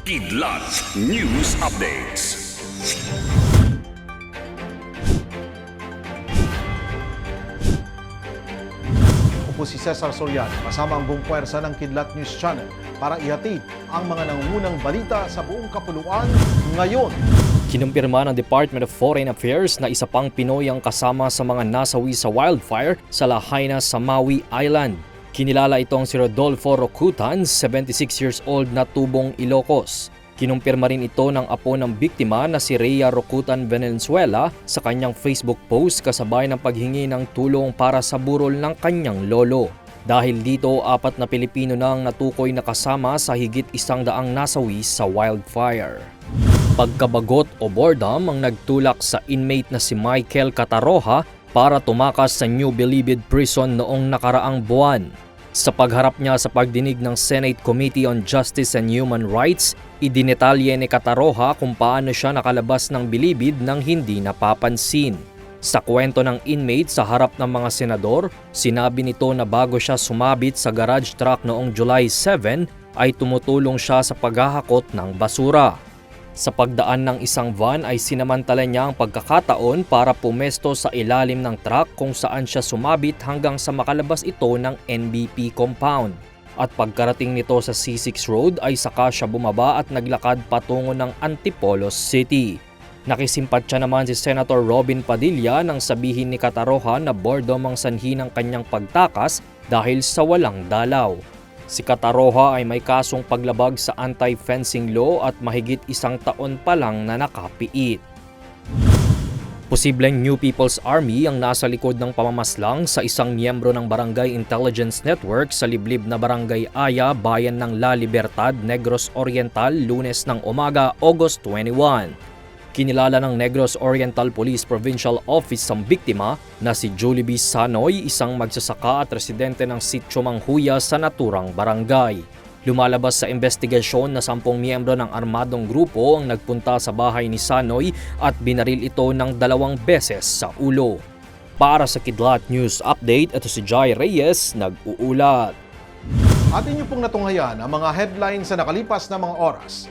Kidlat News Updates. Ako po si Cesar Soriano, kasama ang buong puwersa ng Kidlat News Channel para ihatid ang mga nangungunang balita sa buong kapuluan ngayon. Kinumpirma ng Department of Foreign Affairs na isa pang Pinoy ang kasama sa mga nasawi sa wildfire sa Lahaina sa Maui Island. Kinilala itong si Rodolfo Rocutan, 76 years old na tubong Ilocos. Kinumpirma rin ito ng apo ng biktima na si Rhea Rocutan Valenzuela sa kanyang Facebook post kasabay ng paghingi ng tulong para sa burol ng kanyang lolo. Dahil dito, apat na Pilipino na ang natukoy na kasama sa higit isang daang nasawi sa wildfire. Pagkabagot o boredom ang nagtulak sa inmate na si Michael Cataroha para tumakas sa New Bilibid Prison noong nakaraang buwan. Sa pagharap niya sa pagdinig ng Senate Committee on Justice and Human Rights, idinetalye ni Cataroha kung paano siya nakalabas ng bilibid nang hindi napapansin. Sa kwento ng inmate sa harap ng mga senador, sinabi nito na bago siya sumabit sa garage truck noong July 7 ay tumutulong siya sa paghahakot ng basura. Sa pagdaan ng isang van ay sinamantala niya ang pagkakataon para pumesto sa ilalim ng truck kung saan siya sumabit hanggang sa makalabas ito ng NBP compound. At pagkarating nito sa C6 Road ay saka siya bumaba at naglakad patungo ng Antipolo City. Nakisimpatya naman si Senator Robin Padilla nang sabihin ni Kataroha na boredom ang sanhi ng kanyang pagtakas dahil sa walang dalaw. Si Kataroha ay may kasong paglabag sa anti-fencing law at mahigit isang taon pa lang na nakapiit. Posibleng New People's Army ang nasa likod ng pamamaslang sa isang miyembro ng Barangay Intelligence Network sa liblib na Barangay Aya, bayan ng La Libertad, Negros Oriental, lunes ng umaga, August 21. Kinilala ng Negros Oriental Police Provincial Office ang biktima na si Julie B. Sanoy, isang magsasaka at residente ng Sitio Manghuya sa naturang barangay. Lumalabas sa investigasyon na sampung miyembro ng armadong grupo ang nagpunta sa bahay ni Sanoy at binaril ito ng dalawang beses sa ulo. Para sa Kidlat News Update, ito si Jai Reyes, nag-uulat. At inyo pong natunghayan ang mga headlines sa nakalipas na mga oras.